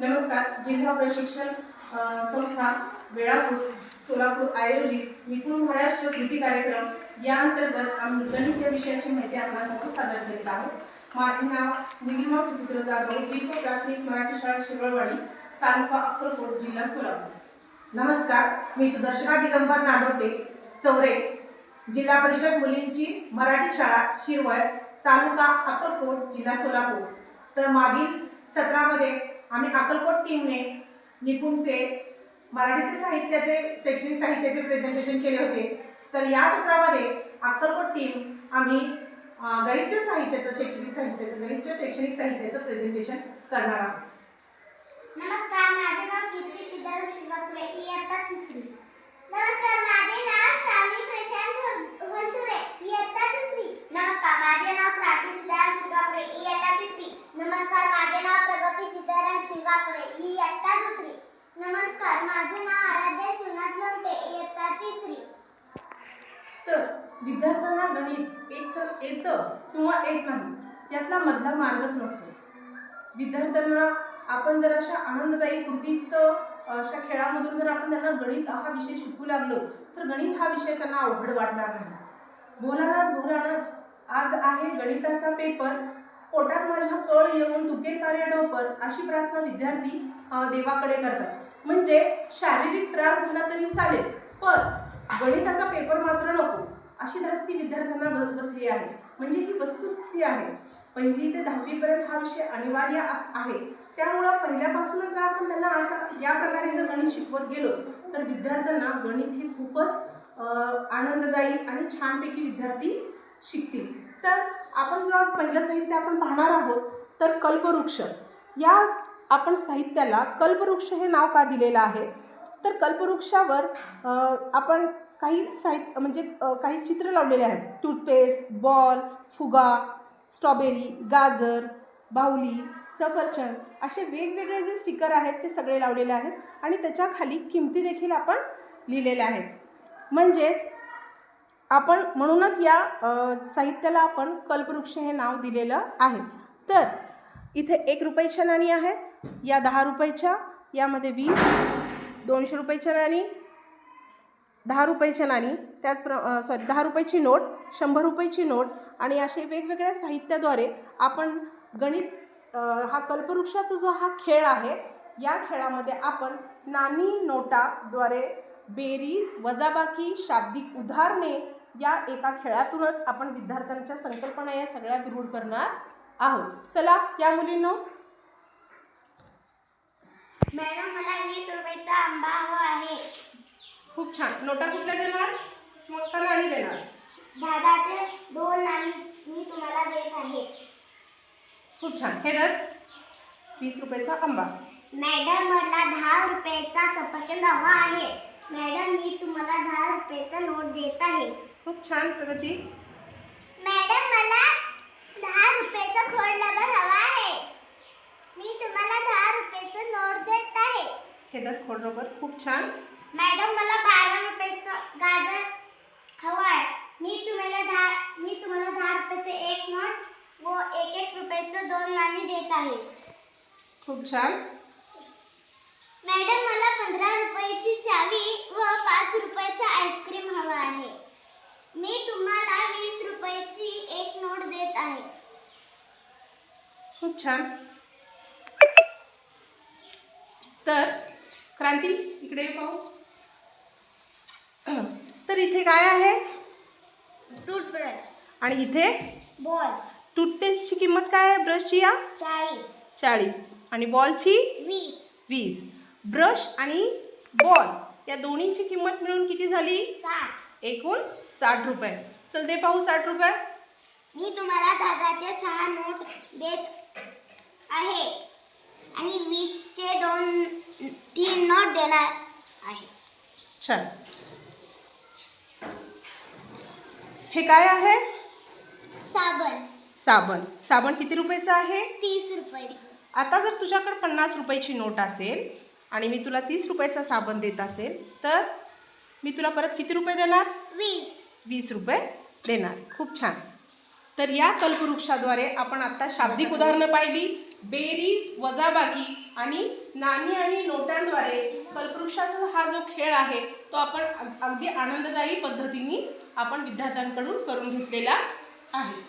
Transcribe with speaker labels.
Speaker 1: नमस्कार. जिल्हा प्रशिक्षण संस्था वेळापूर सोलापूर आयोजित निपुण महाराष्ट्र कृती कार्यक्रम या अंतर्गत आम्ही गणित या विषयाची माहिती आपल्यासमोर सादर करीत आहोत. माझे नाव निलिमा सुपुत्र जाधव जिल्हा प्राथमिक मराठी शाळा शिरवळवाडी तालुका अक्कलकोट जिल्हा सोलापूर.
Speaker 2: नमस्कार. मी सुदर्शना दिगंबर नादोटे चौरे जिल्हा परिषद मुलींची मराठी शाळा शिरवळ तालुका अक्कलकोट जिल्हा सोलापूर. तर मागील सत्रामध्ये आम्ही अक्कलकोट टीमने निपुणचे मराठीचे साहित्याचे शैक्षणिक साहित्याचे प्रेझेंटेशन केले होते. तर या सत्रामध्ये अक्कलकोट टीम आम्ही गणितच्या साहित्याचं शैक्षणिक साहित्याचं गणितच्या शैक्षणिक साहित्याचं प्रेझेंटेशन करणार आहोत.
Speaker 3: नमस्कार माझे नाव कीर्ती सिद्धार्थ शिवापुरे इयत्ता तिसरी नमस्कार माझे नाव शालिनी प्रशांत वंतुरे इयत्ता दुसरी नमस्कार माझे नाव क्रांती सिद्धार्थ शिंगापुरे इयत्ता तिसरी नमस्कार माझे नाव प्रगती सिद्धाराम शिंगापुरे इयत्ता दुसरी नमस्कार माझे नाव आराध्या शिवनाथ लोमटे इयत्ता तिसरी.
Speaker 1: तर विद्यार्थ्यांना गणित एक तर येतं किंवा येत नाही यातला मधला मार्गच नसतो. विद्यार्थ्यांना आपण जर अशा आनंददायी कृतीत अशा खेळामधून जर आपण त्यांना गणित हा विषय शिकू लागलो तर गणित हा विषय त्यांना अवघड वाटणार नाही. बोलाना बोलाना आज आहे गणिताचा पेपर. पोटात माझ्या कळ येऊन दुखे कार्य डोपर अशी प्रार्थना विद्यार्थी देवाकडे करतात. म्हणजे शारीरिक त्रास झाला तरी चालेल पण गणिताचा पेपर मात्र नको. अशी धास्ती विद्यार्थ्यांना बसली आहे. म्हणजे ही वस्तुस्थिती आहे. पहिली ते दहावीपर्यंत हा विषय अनिवार्य अस आहे. त्यामुळं पहिल्यापासूनच जर आपण त्यांना असा या प्रकारे जर गणित शिकवत गेलो तर विद्यार्थ्यांना गणित हे खूपच आनंददायी आणि छानपैकी विद्यार्थी शिकतील. तर आपण जो आज पहिलं साहित्य आपण पाहणार आहोत तर कल्पवृक्ष. या आपण साहित्याला कल्पवृक्ष हे नाव का दिलेलं आहे? तर कल्पवृक्षावर आपण काही साहित्य म्हणजे काही चित्र लावलेले आहेत. टूथपेस्ट बॉल फुगा स्ट्रॉबेरी गाजर बाहुली सफरचंद असे वेगवेगळे जे स्टिकर आहेत ते सगळे लावलेले आहेत आणि त्याच्याखाली किमती देखील आपण लिहिलेल्या आहेत. म्हणजेच आपण म्हणूनच या साहित्याला आपण कल्पवृक्ष हे नाव दिलेलं आहे. तर इथे एक रुपयाच्या नाणी आहेत या दहा रुपयाच्या यामध्ये वीस दोनशे रुपयाच्या नाणी दहा रुपयाच्या नाणी त्याचप्र सॉरी दहा रुपयाची नोट शंभर रुपयाची नोट आणि असे वेगवेगळ्या साहित्याद्वारे आपण गणित हा कल्पवृक्षाचा जो हा खेळ आहे या खेळामध्ये आपण नाणी नोटाद्वारे बेरीज वजाबाकी शाब्दिक उदाहरणे या एका खेळातूनच आपण विद्यार्थ्यांच्या संकल्पना या सगळ्या दृढ करणार आहोत. चला या मुलींनो
Speaker 3: मॅडम मला वीस रुपयाचा आंबा हवा आहे.
Speaker 1: खूप छान. नोटा कुठल्या देणार? मग का नाणी देणार.
Speaker 3: दादाचे दोन नाणी मी तुम्हाला देत आहे.
Speaker 1: खूप छान. हे दर वीस रुपयाचा आंबा.
Speaker 3: मॅडम मला दहा रुपयाचा सफरचंद हवा आहे. मॅडम मी तुम्हाला दहा रुपयाचा नोट देत आहे.
Speaker 1: खूप छान प्रगती
Speaker 3: मॅडम मला दहा रुपयाचा खोड लबर हवा आहे मी तुम्हाला दहा रुपयाचा नोट देत आहे
Speaker 1: हे दर खोड रबर खूप छान?
Speaker 3: मॅडम मला बारा रुपयाचा गाजर हवा आहे. मी तुम्हाला दहा मी तुम्हाला दहा रुपयाचे एक नोट व एक एक रुपयाचं दोन नाणी देत आहे.
Speaker 1: खूप छान.
Speaker 3: मॅडम मला पंधरा रुपयाची चावी व पाच रुपयाचा आईस्क्रीम हवा आहे. मी तुम्हाला वीस रुपयाची एक नोट देत आहे.
Speaker 1: खूप छान तर क्रांती इकडे पाहू. तर इथे काय आहे?
Speaker 3: टूथब्रश.
Speaker 1: आणि इथे?
Speaker 3: बॉल.
Speaker 1: टूथपेस्टची किंमत काय आहे ब्रशची या?
Speaker 3: चाळीस.
Speaker 1: चाळीस. आणि बॉलची?
Speaker 3: वीस.
Speaker 1: वीस. ब्रश आणि बॉल या दोन्हीची किंमत मिळून किती झाली?
Speaker 3: साठ.
Speaker 1: एकूण साठ रुपये. चल दे पाहू साठ रुपये.
Speaker 3: मी तुम्हाला दादाचे सहा नोट देत आहे. आणि वीसचे दोन तीन नोट देणार आहे.
Speaker 1: छान. हे काय आहे?
Speaker 3: साबण.
Speaker 1: साबण. साबण किती रुपयाचं आहे?
Speaker 3: तीस रुपयाचं.
Speaker 1: आता जर तुझ्याकडे पन्नास रुपयाची नोट असेल आणि मी तुला तीस रुपयाचा साबण देत असेल तर मी तुला परत किती रुपये देणार?
Speaker 3: वीस.
Speaker 1: वीस रुपये देणार. खूप छान. तर या कल्पवृक्षाद्वारे आपण आता शाब्दिक उदाहरणं पाहिली. बेरीज वजाबाकी आणि नाणी आणि नोटांद्वारे कल्पवृक्षाचा हा जो खेळ आहे तो आपण अगदी आनंददायी पद्धतीने आपण विद्यार्थ्यांकडून करून घेतलेला आहे.